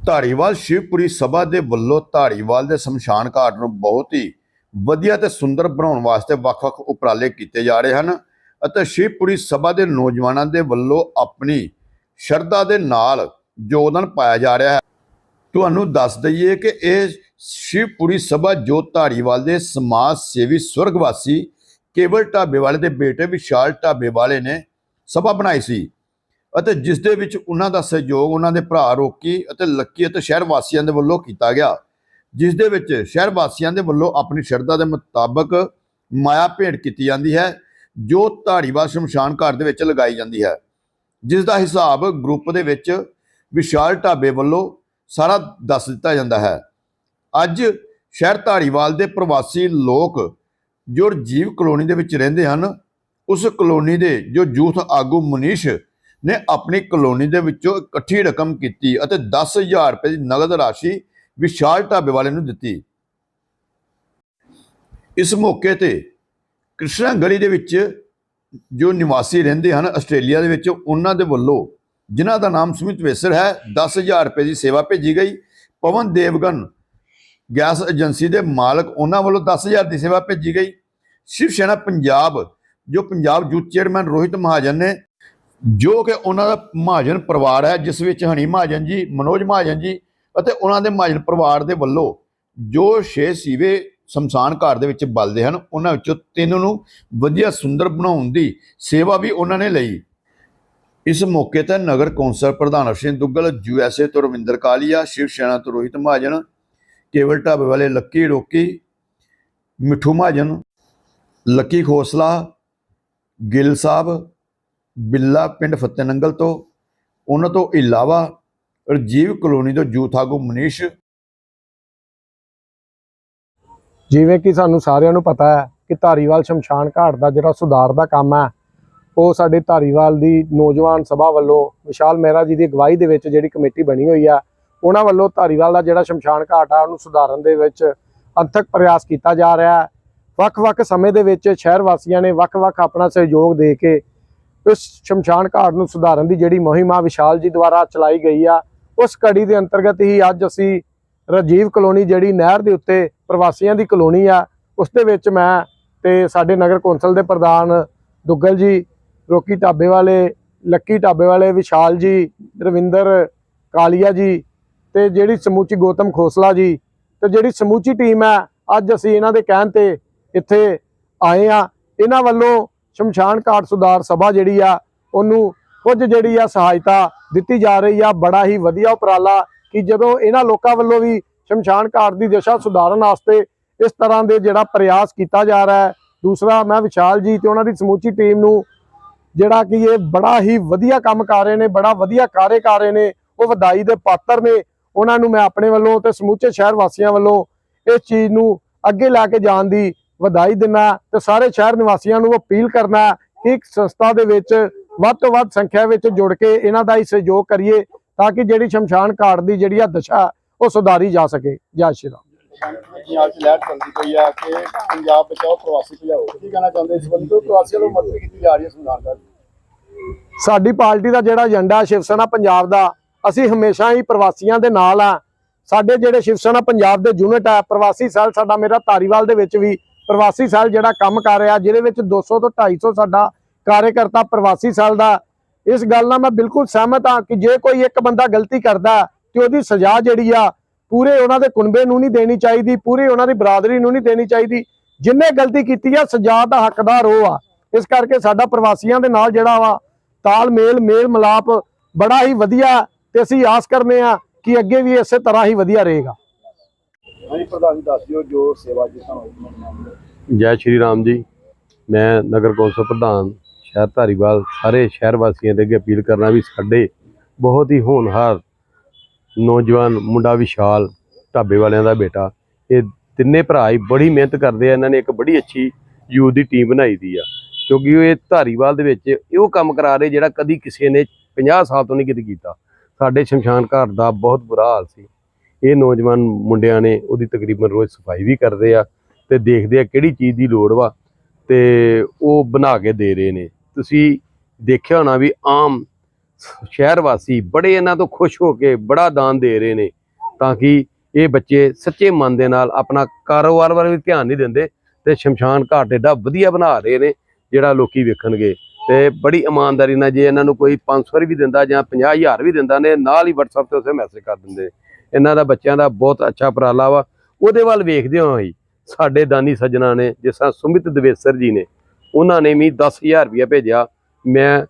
ਧਾਰੀਵਾਲ ਸ਼ਿਵਪੁਰੀ ਸਭਾ ਦੇ ਵੱਲੋਂ ਧਾਰੀਵਾਲ ਦੇ ਸ਼ਮਸ਼ਾਨ ਘਾਟ ਨੂੰ ਬਹੁਤ ਹੀ ਵਧੀਆ ਤੇ ਸੁੰਦਰ ਬਣਾਉਣ ਵਾਸਤੇ ਵੱਖ-ਵੱਖ ਉਪਰਾਲੇ ਕੀਤੇ ਜਾ ਰਹੇ ਹਨ ਅਤੇ ਸ਼ਿਵਪੁਰੀ ਸਭਾ ਦੇ ਨੌਜਵਾਨਾਂ ਦੇ ਵੱਲੋਂ ਆਪਣੀ ਸ਼ਰਧਾ ਦੇ ਨਾਲ ਯੋਗਦਾਨ ਪਾਇਆ ਜਾ ਰਿਹਾ ਹੈ। ਤੁਹਾਨੂੰ ਦੱਸ ਦਈਏ ਕਿ ਇਹ ਸ਼ਿਵਪੁਰੀ ਸਭਾ ਜੋ ਧਾਰੀਵਾਲ ਦੇ ਸਮਾਜ ਸੇਵੀ ਸਵਰਗਵਾਸੀ ਕੇਵਲ ਢਾਬੇ ਵਾਲੇ ਦੇ ਬੇਟੇ ਵਿਸ਼ਾਲ ਢਾਬੇ ਵਾਲੇ ਨੇ ਸਭਾ ਬਣਾਈ ਸੀ। ਅਤੇ ਜਿਸ ਦੇ ਵਿੱਚ ਉਹਨਾਂ ਦਾ ਸਹਿਯੋਗ ਉਹਨਾਂ ਦੇ ਭਰਾ ਰੋਕੀ ਅਤੇ ਲੱਕੀ ਅਤੇ ਸ਼ਹਿਰ ਵਾਸੀਆਂ ਦੇ ਵੱਲੋਂ ਕੀਤਾ ਗਿਆ। ਜਿਸ ਦੇ ਵਿੱਚ ਸ਼ਹਿਰ ਵਾਸੀਆਂ ਦੇ ਵੱਲੋਂ ਆਪਣੀ ਸ਼ਰਧਾ ਦੇ ਮੁਤਾਬਕ ਮਾਇਆ ਭੇਟ ਕੀਤੀ ਜਾਂਦੀ ਹੈ, ਜੋ ਧਾਰੀਵਾਲ ਸ਼ਮਸ਼ਾਨ ਘਾਟ ਦੇ ਵਿੱਚ ਲਗਾਈ ਜਾਂਦੀ ਹੈ। ਜਿਸ ਦਾ ਹਿਸਾਬ ਗਰੁੱਪ ਦੇ ਵਿੱਚ ਵਿਸ਼ਾਲ ਢਾਬੇ ਵੱਲੋਂ ਸਾਰਾ ਦੱਸ ਦਿੱਤਾ ਜਾਂਦਾ ਹੈ। ਅੱਜ ਸ਼ਹਿਰ ਧਾਰੀਵਾਲ ਦੇ ਪ੍ਰਵਾਸੀ ਲੋਕ ਜੋ ਜੀਵ ਕਲੋਨੀ ਦੇ ਵਿੱਚ ਰਹਿੰਦੇ ਹਨ, ਉਸ ਕਲੋਨੀ ਦੇ ਜੋ ਯੂਥ ਆਗੂ ਮਨੀਸ਼ ਨੇ ਆਪਣੀ ਕਲੋਨੀ ਦੇ ਵਿੱਚੋਂ ਇਕੱਠੀ ਰਕਮ ਕੀਤੀ ਅਤੇ 10000 ਰੁਪਏ ਦੀ ਨਗਦ ਰਾਸ਼ੀ ਵਿਸ਼ਾਲ ਢਾਬੇ ਵਾਲੇ ਨੂੰ ਦਿੱਤੀ। ਇਸ ਮੌਕੇ ਤੇ ਕ੍ਰਿਸ਼ਨਾ ਗਲੀ ਦੇ ਵਿੱਚ ਜੋ ਨਿਵਾਸੀ ਰਹਿੰਦੇ ਹਨ ਆਸਟ੍ਰੇਲੀਆ ਦੇ ਵਿੱਚ, ਉਹਨਾਂ ਦੇ ਵੱਲੋਂ, ਜਿਨ੍ਹਾਂ ਦਾ ਨਾਮ ਸੁਮਿਤ ਵੇਸਰ ਹੈ 10000 ਰੁਪਏ ਦੀ ਸੇਵਾ ਭੇਜੀ ਗਈ। ਪਵਨ ਦੇਵਗਨ ਗੈਸ ਏਜੰਸੀ ਦੇ ਮਾਲਕ, ਉਹਨਾਂ ਵੱਲੋਂ 10000 ਦੀ ਸੇਵਾ ਭੇਜੀ ਗਈ। ਸ਼ਿਵ ਸੈਨਾ ਪੰਜਾਬ, ਜੋ ਪੰਜਾਬ ਯੂਥ ਚੇਅਰਮੈਨ ਰੋਹਿਤ ਮਹਾਜਨ ਨੇ ਜੋ ਕਿ ਉਹਨਾਂ ਦਾ ਮਹਾਜਨ ਪਰਿਵਾਰ ਹੈ, ਜਿਸ ਵਿੱਚ ਹਣੀ ਮਹਾਜਨ ਜੀ, ਮਨੋਜ ਮਹਾਜਨ ਜੀ ਅਤੇ ਉਹਨਾਂ ਦੇ ਮਹਾਜਨ ਪਰਿਵਾਰ ਦੇ ਵੱਲੋਂ ਜੋ ਛੇ ਸੀਵੇ ਸ਼ਮਸ਼ਾਨ ਘਰ ਦੇ ਵਿੱਚ ਬਲਦੇ ਹਨ, ਉਹਨਾਂ ਵਿੱਚੋਂ ਤਿੰਨ ਨੂੰ ਵਧੀਆ ਸੁੰਦਰ ਬਣਾਉਣ ਦੀ ਸੇਵਾ ਵੀ ਉਹਨਾਂ ਨੇ ਲਈ। ਇਸ ਮੌਕੇ ਤੇ ਨਗਰ ਕੌਂਸਲ ਪ੍ਰਧਾਨ ਅਰਸ਼ਿੰਦ ਦੁੱਗਲ ਯੂਐਸਏ ਤੋਂ ਰਵਿੰਦਰ ਕਾਲੀਆ, ਸ਼ਿਵ ਸੈਨਾ ਤੋਂ ਰੋਹਿਤ ਮਹਾਜਨ, ਕੇਵਲ ਢਾਬੇ ਵਾਲੇ Lucky Rocky, Mitthu Mahajan, Lucky Khosla, Gill Sahib Billa ਪਿੰਡ ਫਤਿਹਨੰਗਲ ਤੋਂ, ਉਹਨਾਂ ਤੋਂ ਇਲਾਵਾ ਰਜੀਵ ਕਲੋਨੀ ਤੋਂ ਯੂਥ ਆਗੂ ਮਨੀਸ਼। ਜਿਵੇਂ ਕਿ ਸਾਨੂੰ ਸਾਰਿਆਂ ਨੂੰ ਪਤਾ ਹੈ ਕਿ ਧਾਰੀਵਾਲ ਸ਼ਮਸ਼ਾਨ ਘਾਟ ਦਾ ਜਿਹੜਾ ਸੁਧਾਰ ਦਾ ਕੰਮ ਹੈ, ਉਹ ਸਾਡੇ ਧਾਰੀਵਾਲ ਦੀ ਨੌਜਵਾਨ ਸਭਾ ਵੱਲੋਂ ਵਿਸ਼ਾਲ ਮਹਿਰਾ ਜੀ ਦੀ ਅਗਵਾਈ ਦੇ ਵਿੱਚ ਜਿਹੜੀ ਕਮੇਟੀ ਬਣੀ ਹੋਈ ਆ ਉਹਨਾਂ ਵੱਲੋਂ ਧਾਰੀਵਾਲ ਦਾ ਜਿਹੜਾ ਸ਼ਮਸ਼ਾਨ ਘਾਟ ਆ, ਉਹਨੂੰ ਸੁਧਾਰਨ ਦੇ ਵਿੱਚ ਅੰਤਕ ਪ੍ਰਯਾਸ ਕੀਤਾ ਜਾ ਰਿਹਾ ਹੈ। ਵੱਖ-ਵੱਖ ਸਮੇਂ ਦੇ ਵਿੱਚ ਸ਼ਹਿਰ ਵਾਸੀਆਂ ਨੇ ਵੱਖ-ਵੱਖ ਆਪਣਾ ਸਹਿਯੋਗ ਦੇ ਕੇ ਇਸ ਸ਼ਮਸ਼ਾਨ ਘਾਟ ਨੂੰ ਸੁਧਾਰਨ ਦੀ ਜਿਹੜੀ ਮੁਹਿੰਮ ਆ, ਵਿਸ਼ਾਲ ਜੀ ਦੁਆਰਾ ਚਲਾਈ ਗਈ ਆ, ਉਸ ਕੜੀ ਦੇ ਅੰਤਰਗਤ ਹੀ ਅੱਜ ਅਸੀਂ ਰਾਜੀਵ ਕਲੋਨੀ ਜਿਹੜੀ ਨਹਿਰ ਦੇ ਉੱਤੇ ਪ੍ਰਵਾਸੀਆਂ ਦੀ ਕਲੋਨੀ ਆ, ਉਸ ਦੇ ਵਿੱਚ ਮੈਂ ਤੇ ਸਾਡੇ ਨਗਰ ਕੌਂਸਲ ਦੇ ਪ੍ਰਧਾਨ ਦੁੱਗਲ ਜੀ, ਰੋਕੀ ਢਾਬੇ ਵਾਲੇ, ਲੱਕੀ ਢਾਬੇ ਵਾਲੇ ਵਿਸ਼ਾਲ ਜੀ, ਰਵਿੰਦਰ ਕਾਲੀਆ ਜੀ ਤੇ ਜਿਹੜੀ ਸਮੂਚੀ ਗੌਤਮ ਖੋਸਲਾ ਜੀ ਤੇ ਜਿਹੜੀ ਸਮੂਚੀ ਟੀਮ ਹੈ ਅੱਜ ਅਸੀਂ ਇਹਨਾਂ ਦੇ ਕਹਿਣ ਤੇ ਇੱਥੇ ਆਏ ਆ। ਇਹਨਾਂ ਵੱਲੋਂ ਸ਼ਮਸ਼ਾਨ ਘਾਟ ਸੁਧਾਰ ਸਭਾ ਜਿਹੜੀ ਆ, ਉਹਨੂੰ ਕੁਝ ਜਿਹੜੀ ਆ ਸਹਾਇਤਾ ਦਿੱਤੀ ਜਾ ਰਹੀ ਆ, ਬੜਾ ਹੀ ਵਧੀਆ ਉਪਰਾਲਾ ਕਿ ਜਦੋਂ ਇਹਨਾਂ ਲੋਕਾਂ ਵੱਲੋਂ ਵੀ ਸ਼ਮਸ਼ਾਨ ਘਾਟ ਦੀ ਦਿਸ਼ਾ ਸੁਧਾਰਨ ਵਾਸਤੇ ਇਸ ਤਰ੍ਹਾਂ ਦੇ ਜਿਹੜਾ ਪ੍ਰਯਾਸ ਕੀਤਾ ਜਾ ਰਿਹਾ ਹੈ। ਦੂਸਰਾ, ਮੈਂ ਵਿਸ਼ਾਲ ਜੀ ਤੇ ਉਹਨਾਂ ਦੀ ਸਮੂਚੀ ਟੀਮ ਨੂੰ ਜਿਹੜਾ ਕਿ ਇਹ ਬੜਾ ਹੀ ਵਧੀਆ ਕੰਮ ਕਰ ਰਹੇ ਨੇ, ਬੜਾ ਵਧੀਆ ਕਾਰਜ ਕਰ ਰਹੇ ਨੇ, ਉਹ ਵਧਾਈ ਦੇ ਪਾਤਰ ਨੇ। ਉਹਨਾਂ ਨੂੰ ਮੈਂ ਆਪਣੇ ਵੱਲੋਂ ਤੇ ਸਮੁੱਚੇ ਸ਼ਹਿਰ ਵਾਸੀਆਂ ਵੱਲੋਂ ਇਸ ਚੀਜ਼ ਨੂੰ ਅੱਗੇ ਲੈ ਕੇ ਜਾਣ ਦੀ ਵਧਾਈ ਦਿੰਦਾ ਤੇ ਸਾਰੇ ਸ਼ਹਿਰ ਨਿਵਾਸੀਆਂ ਨੂੰ ਅਪੀਲ ਕਰਨਾ ਕਿ ਇੱਕ ਸੰਸਥਾ ਦੇ ਵਿੱਚ ਵੱਧ ਤੋਂ ਵੱਧ ਸੰਖਿਆ ਵਿੱਚ ਜੁੜ ਕੇ ਇਹਨਾਂ ਦਾ ਹੀ ਸਹਿਯੋਗ ਕਰੀਏ ਤਾਂ ਕਿ ਜਿਹੜੀ ਸ਼ਮਸ਼ਾਨ ਘਾਟ ਦੀ ਜਿਹੜੀ ਆ ਦਸ਼ਾ ਉਹ ਸੁਧਾਰੀ ਜਾ ਸਕੇ। ਜੈ ਸ਼੍ਰੀ ਰਾਮ। ਪੰਜਾਬ 'ਚ ਲਹਿਰ ਚੱਲਦੀ ਪਈ ਆ ਕਿ ਪੰਜਾਬ ਬਚਾਓ ਪ੍ਰਵਾਸੀ ਭਜਾਓ। ਕੀ ਕਹਿਣਾ ਚਾਹੁੰਦੇ ਇਸ ਬੰਦੇ ਤੋਂ? ਪ੍ਰਵਾਸੀਆਂ ਨੂੰ ਮਦਦ ਕੀਤੀ ਜਾ ਰਹੀ ਹੈ ਸੰਵਿਧਾਨ ਦਾ। ਸਾਡੀ ਪਾਰਟੀ ਦਾ ਜਿਹੜਾ ਏਜੰਡਾ ਸ਼ਿਵ ਸੈਨਾ ਪੰਜਾਬ ਦਾ ਅਸੀਂ ਹਮੇਸ਼ਾ ਹੀ ਪ੍ਰਵਾਸੀਆਂ ਦੇ ਨਾਲ ਆ। ਸਾਡੇ ਜਿਹੜੇ ਸ਼ਿਵ ਸੈਨਾ ਪੰਜਾਬ ਦੇ ਯੂਨਿਟ ਆ ਪ੍ਰਵਾਸੀ ਸੈੱਲ ਸਾਡਾ ਮੇਰਾ ਧਾਰੀਵਾਲ ਦੇ ਵਿੱਚ ਵੀ ਪ੍ਰਵਾਸੀ ਸਾਲ ਜਿਹੜਾ ਕੰਮ ਕਰ ਰਿਹਾ, ਜਿਹਦੇ ਵਿੱਚ 200 ਤੋਂ 250 ਸਾਡਾ ਕਾਰਜਕਰਤਾ ਪ੍ਰਵਾਸੀ ਸਾਲ ਦਾ। ਇਸ ਗੱਲ ਨਾਲ ਮੈਂ ਬਿਲਕੁਲ ਸਹਿਮਤ ਹਾਂ ਕਿ ਜੇ ਕੋਈ ਇੱਕ ਬੰਦਾ ਗਲਤੀ ਕਰਦਾ ਤੇ ਉਹਦੀ ਸਜ਼ਾ ਜਿਹੜੀ ਆ, ਪੂਰੇ ਉਹਨਾਂ ਦੇ ਕੁਨਬੇ ਨੂੰ ਨਹੀਂ ਦੇਣੀ ਚਾਹੀਦੀ, ਪੂਰੀ ਉਹਨਾਂ ਦੀ ਬਰਾਦਰੀ ਨੂੰ ਨਹੀਂ ਦੇਣੀ ਚਾਹੀਦੀ। ਜਿੰਨੇ ਗਲਤੀ ਕੀਤੀ ਆ, ਸਜ਼ਾ ਦਾ ਹੱਕਦਾਰ ਉਹ ਆ। ਇਸ ਕਰਕੇ ਸਾਡਾ ਪ੍ਰਵਾਸੀਆਂ ਦੇ ਨਾਲ ਜਿਹੜਾ ਵਾ, ਤਾਲਮੇਲ ਮੇਲ ਮਿਲਾਪ ਬੜਾ ਹੀ ਵਧੀਆ ਤੇ ਅਸੀਂ ਆਸ ਕਰਨੇ ਆ ਕਿ ਅੱਗੇ ਵੀ ਇਸੇ ਤਰ੍ਹਾਂ ਹੀ ਵਧੀਆ ਰਹੇਗਾ। ਹਾਂਜੀ, ਪ੍ਰਧਾਨ ਜੀ, ਦੱਸ ਦਿਓ ਜੋ ਸੇਵਾ ਜਿਸ ਜੈ ਸ਼੍ਰੀ ਰਾਮ ਜੀ। ਮੈਂ ਨਗਰ ਕੌਂਸਲ ਪ੍ਰਧਾਨ, ਸ਼ਹਿਰ ਧਾਰੀਵਾਲ, ਸਾਰੇ ਸ਼ਹਿਰ ਵਾਸੀਆਂ ਦੇ ਅੱਗੇ ਅਪੀਲ ਕਰਨਾ ਵੀ ਸਾਡੇ ਬਹੁਤ ਹੀ ਹੋਣਹਾਰ ਨੌਜਵਾਨ ਮੁੰਡਾ ਵਿਸ਼ਾਲ ਢਾਬੇ ਵਾਲਿਆਂ ਦਾ ਬੇਟਾ। ਇਹ ਤਿੰਨੇ ਭਰਾ ਹੀ ਬੜੀ ਮਿਹਨਤ ਕਰਦੇ ਆ, ਇਹਨਾਂ ਨੇ ਇੱਕ ਬੜੀ ਅੱਛੀ ਯੂਥ ਦੀ ਟੀਮ ਬਣਾਈ ਦੀ ਆ। ਕਿਉਂਕਿ ਇਹ ਧਾਰੀਵਾਲ ਦੇ ਵਿੱਚ ਇਹੋ ਕੰਮ ਕਰਾ ਰਹੇ ਜਿਹੜਾ ਕਦੀ ਕਿਸੇ ਨੇ 50 ਸਾਲ ਤੋਂ ਨਹੀਂ ਕਿਤੇ ਕੀਤਾ। ਸਾਡੇ ਸ਼ਮਸ਼ਾਨ ਘਾਟ ਦਾ ਬਹੁਤ ਬੁਰਾ ਹਾਲ ਸੀ। ਇਹ ਨੌਜਵਾਨ ਮੁੰਡਿਆਂ ਨੇ ਉਹਦੀ ਤਕਰੀਬਨ ਰੋਜ਼ ਸਫ਼ਾਈ ਵੀ ਕਰਦੇ ਆ ਤੇ ਦੇਖਦੇ ਆ ਕਿਹੜੀ ਚੀਜ਼ ਦੀ ਲੋੜ ਵਾ ਤੇ ਉਹ ਬਣਾ ਕੇ ਦੇ ਰਹੇ ਨੇ। ਤੁਸੀਂ ਦੇਖਿਆ ਹੋਣਾ ਵੀ ਆਮ ਸ਼ਹਿਰ ਵਾਸੀ ਬੜੇ ਇਹਨਾਂ ਤੋਂ ਖੁਸ਼ ਹੋ ਕੇ ਬੜਾ ਦਾਨ ਦੇ ਰਹੇ ਨੇ ਤਾਂ ਕਿ ਇਹ ਬੱਚੇ ਸੱਚੇ ਮਨ ਦੇ ਨਾਲ ਆਪਣਾ ਕਾਰੋਬਾਰ ਵੱਲ ਵੀ ਧਿਆਨ ਨਹੀਂ ਦਿੰਦੇ ਤੇ ਸ਼ਮਸ਼ਾਨ ਘਾਟ ਏਡਾ ਵਧੀਆ ਬਣਾ ਰਹੇ ਨੇ ਜਿਹੜਾ ਲੋਕੀ ਵੇਖਣਗੇ। ਤੇ ਬੜੀ ਇਮਾਨਦਾਰੀ ਨਾਲ ਜੇ ਇਹਨਾਂ ਨੂੰ ਕੋਈ 500 ਵੀ ਦਿੰਦਾ ਜਾਂ 50000 ਵੀ ਦਿੰਦਾ ਨੇ, ਨਾਲ ਹੀ WhatsApp ਤੇ ਉਸੇ ਮੈਸੇਜ ਕਰ ਦਿੰਦੇ। ਇਹਨਾਂ ਦਾ ਬੱਚਿਆਂ ਦਾ ਬਹੁਤ ਅੱਛਾ ਉਪਰਾਲਾ ਵਾ। ਉਹਦੇ ਵੱਲ ਵੇਖਦੇ ਹੋਏ ਹੀ ਸਾਡੇ ਦਾਨੀ ਸੱਜਣਾ ਨੇ, ਜਿਸ ਤਰ੍ਹਾਂ ਸੁਮਿਤ ਦਵੇਸਰ ਜੀ ਨੇ, ਉਹਨਾਂ ਨੇ ਵੀ 10000 ਰੁਪਇਆ ਭੇਜਿਆ। ਮੈਂ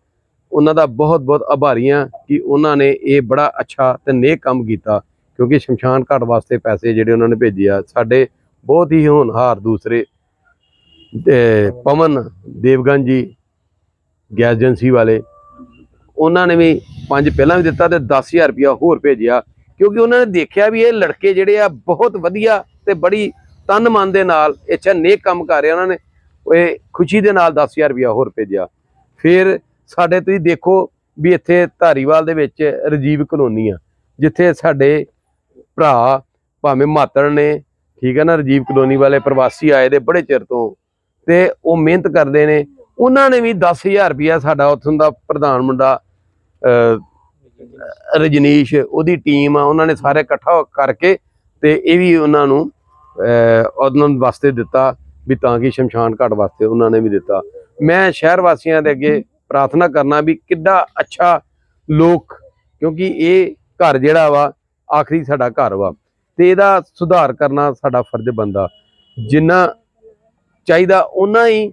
ਉਹਨਾਂ ਦਾ ਬਹੁਤ ਬਹੁਤ ਆਭਾਰੀ ਹਾਂ ਕਿ ਉਹਨਾਂ ਨੇ ਇਹ ਬੜਾ ਅੱਛਾ ਤੇ ਨੇਕ ਕੰਮ ਕੀਤਾ, ਕਿਉਂਕਿ ਸ਼ਮਸ਼ਾਨ ਘਾਟ ਵਾਸਤੇ ਪੈਸੇ ਜਿਹੜੇ ਉਹਨਾਂ ਨੇ ਭੇਜੇ ਆ, ਸਾਡੇ ਬਹੁਤ ਹੀ ਹੋਣਹਾਰ ਦੂਸਰੇ ਪਵਨ ਦੇਵਗਨ ਜੀ, ਗੈਸ ਏਜੰਸੀ ਵਾਲੇ, ਉਹਨਾਂ ਨੇ ਵੀ ਪੰਜ ਪਹਿਲਾਂ ਵੀ ਦਿੱਤਾ ਤੇ 10000 ਰੁਪਇਆ ਹੋਰ ਭੇਜਿਆ। ਕਿਉਂਕਿ ਉਹਨਾਂ ਨੇ ਦੇਖਿਆ ਵੀ ਇਹ ਲੜਕੇ ਜਿਹੜੇ ਆ ਬਹੁਤ ਵਧੀਆ ਤੇ ਬੜੀ ਤਨ ਮਨ ਦੇ ਨਾਲ ਇਹ ਅੱਛਾ ਨੇਕ ਕੰਮ ਕਰ ਰਹੇ ਉਹਨਾਂ ਨੇ ਉਹ ਇਹ ਖੁਸ਼ੀ ਦੇ ਨਾਲ 10000 ਰੁਪਇਆ ਹੋਰ ਭੇਜਿਆ। ਫਿਰ ਸਾਡੇ ਤੁਸੀਂ ਦੇਖੋ ਵੀ ਇੱਥੇ ਧਾਰੀਵਾਲ ਦੇ ਵਿੱਚ ਰਜੀਵ ਕਲੋਨੀ ਆ, ਜਿੱਥੇ ਸਾਡੇ ਭਰਾ ਭਾਵੇਂ ਮਾਤੜ ਨੇ, ਠੀਕ ਹੈ ਨਾ, ਰਜੀਵ ਕਲੋਨੀ ਵਾਲੇ ਪ੍ਰਵਾਸੀ ਆਏ ਦੇ ਬੜੇ ਚਿਰ ਤੋਂ ਤੇ ਉਹ ਮਿਹਨਤ ਕਰਦੇ ਨੇ। ਉਹਨਾਂ ਨੇ ਵੀ 10000 ਰੁਪਇਆ ਸਾਡਾ ਉੱਥੋਂ ਦਾ ਪ੍ਰਧਾਨ ਮੁੰਡਾ ਰਜਨੀਸ਼ ਉਹਦੀ ਟੀਮ ਆ ਉਹਨਾਂ ਨੇ ਸਾਰੇ ਇਕੱਠਾ ਕਰਕੇ ਤੇ ਇਹ ਵੀ ਉਹਨਾਂ ਨੂੰ ਅਹ, ਉਹਨਾਂ ਵਾਸਤੇ ਦਿੱਤਾ ਵੀ ਤਾਂ ਕਿ ਸ਼ਮਸ਼ਾਨ ਘਾਟ ਵਾਸਤੇ ਉਹਨਾਂ ਨੇ ਵੀ ਦਿੱਤਾ। ਮੈਂ ਸ਼ਹਿਰ ਵਾਸੀਆਂ ਦੇ ਅੱਗੇ ਪ੍ਰਾਰਥਨਾ ਕਰਨਾ ਵੀ ਕਿੱਡਾ ਅੱਛਾ ਲੋਕ ਕਿਉਂਕਿ ਇਹ ਘਰ ਜਿਹੜਾ ਵਾ ਆਖਰੀ ਸਾਡਾ ਘਰ ਵਾ। ਤੇ ਇਹਦਾ ਸੁਧਾਰ ਕਰਨਾ ਸਾਡਾ ਫਰਜ਼ ਬੰਦਾ ਜਿੰਨਾ ਚਾਹੀਦਾ ਉਹਨਾਂ ਹੀ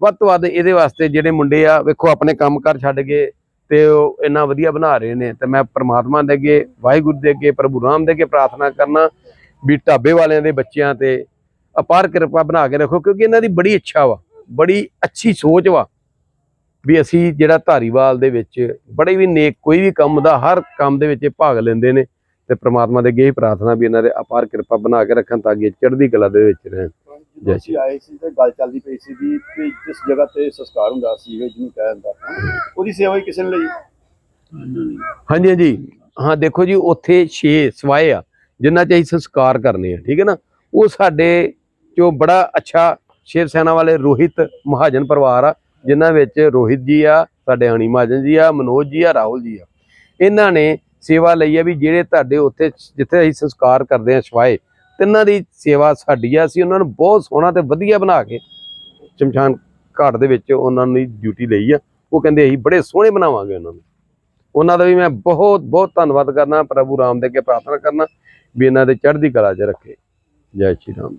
ਵੱਧ ਤੋਂ ਵੱਧ ਇਹਦੇ ਵਾਸਤੇ ਜਿਹੜੇ ਮੁੰਡੇ ਆ ਵੇਖੋ ਆਪਣੇ ਕੰਮਕਾਰ ਛੱਡ ਕੇ ਤੇ ਉਹ ਇੰਨਾ ਵਧੀਆ ਬਣਾ ਰਹੇ ਨੇ, ਤੇ ਮੈਂ ਪ੍ਰਮਾਤਮਾ ਦੇ ਅੱਗੇ, ਵਾਹਿਗੁਰੂ ਦੇ ਅੱਗੇ, ਪ੍ਰਭੂ ਰਾਮ ਦੇ ਅੱਗੇ ਪ੍ਰਾਰਥਨਾ ਕਰਨਾ ਵੀ ਢਾਬੇ ਵਾਲਿਆਂ ਦੇ ਬੱਚਿਆਂ ਤੇ ਅਪਾਰ ਕਿਰਪਾ ਬਣਾ ਕੇ ਰੱਖੋ, ਕਿਉਂਕਿ ਇਹਨਾਂ ਦੀ ਬੜੀ ਇੱਛਾ ਵਾ, ਬੜੀ ਅੱਛੀ ਸੋਚ ਵਾ ਵੀ ਅਸੀਂ ਜਿਹੜਾ ਧਾਰੀਵਾਲ ਦੇ ਵਿੱਚ ਬੜੇ ਵੀ ਨੇਕ, ਕੋਈ ਵੀ ਕੰਮ ਦਾ, ਹਰ ਕੰਮ ਦੇ ਵਿੱਚ ਇਹ ਭਾਗ ਲੈਂਦੇ ਨੇ ਤੇ ਪ੍ਰਮਾਤਮਾ ਦੇ ਅੱਗੇ ਹੀ ਪ੍ਰਾਰਥਨਾ ਵੀ ਇਹਨਾਂ ਦੇ ਅਪਾਰ ਕਿਰਪਾ ਬਣਾ ਕੇ ਰੱਖਣ ਤਾਂ ਕਿ ਚੜ੍ਹਦੀ ਕਲਾ ਦੇ ਵਿੱਚ ਰਹਿਣ। ਅਸੀਂ ਆਏ ਸੀ ਤੇ ਗੱਲ ਚੱਲਦੀ ਪਈ ਸੀ ਵੀ ਜਿਸ ਜਗ੍ਹਾ ਤੇ ਸੰਸਕਾਰ ਹੁੰਦਾ ਸੀ ਜਿਹਨੂੰ ਕਹਿ ਦਿੰਦਾ ਉਹਦੀ ਸੇਵਾ ਹੀ ਕਿਸੇ ਨੇ ਲਈ? ਹਾਂਜੀ ਹਾਂਜੀ। ਹਾਂ ਦੇਖੋ ਜੀ ਉੱਥੇ 6 ਸਵਾਏ ਆ ਜਿਨ੍ਹਾਂ 'ਚ ਅਸੀਂ ਸੰਸਕਾਰ ਕਰਨੇ ਆ ਠੀਕ ਹੈ ਨਾ? ਉਹ ਸਾਡੇ ਚੋਂ ਬੜਾ ਅੱਛਾ ਸ਼ੇਰ ਸੈਨਾ ਵਾਲੇ ਰੋਹਿਤ ਮਹਾਜਨ ਪਰਿਵਾਰ ਆ ਜਿਨ੍ਹਾਂ ਵਿੱਚ ਰੋਹਿਤ ਜੀ ਆ ਸਾਡੇ ਹਣੀ ਮਹਾਜਨ ਜੀ ਆ ਮਨੋਜ ਜੀ ਆ ਰਾਹੁਲ ਜੀ ਆ। ਇਹਨਾਂ ਨੇ ਸੇਵਾ ਲਈ ਆ ਵੀ ਜਿਹੜੇ ਤੁਹਾਡੇ ਉੱਥੇ ਜਿੱਥੇ ਅਸੀਂ ਸੰਸਕਾਰ ਕਰਦੇ ਆ ਸਵਾਏ ਤਿੰਨਾਂ ਦੀ ਸੇਵਾ ਸਾਡੀ ਆ ਅਸੀਂ ਉਹਨਾਂ ਨੂੰ ਬਹੁਤ ਸੋਹਣਾ ਤੇ ਵਧੀਆ ਬਣਾ ਕੇ ਸ਼ਮਸ਼ਾਨ ਘਾਟ ਦੇ ਵਿੱਚ ਉਹਨਾਂ ਦੀ ਡਿਊਟੀ ਲਈ ਆ। ਉਹ ਕਹਿੰਦੇ ਅਸੀਂ ਬੜੇ ਸੋਹਣੇ ਬਣਾਵਾਂਗੇ ਉਹਨਾਂ ਨੂੰ। ਉਹਨਾਂ ਦਾ ਵੀ ਮੈਂ ਬਹੁਤ ਬਹੁਤ ਧੰਨਵਾਦ ਕਰਨਾ ਪ੍ਰਭੂ ਰਾਮ ਦੇ ਅੱਗੇ ਪ੍ਰਾਰਥਨਾ ਕਰਨਾ ਵੀ ਇਹਨਾਂ ਦੇ ਚੜ੍ਹਦੀ ਕਲਾ 'ਚ ਰੱਖੇ। ਜੈ ਸ਼੍ਰੀ ਰਾਮ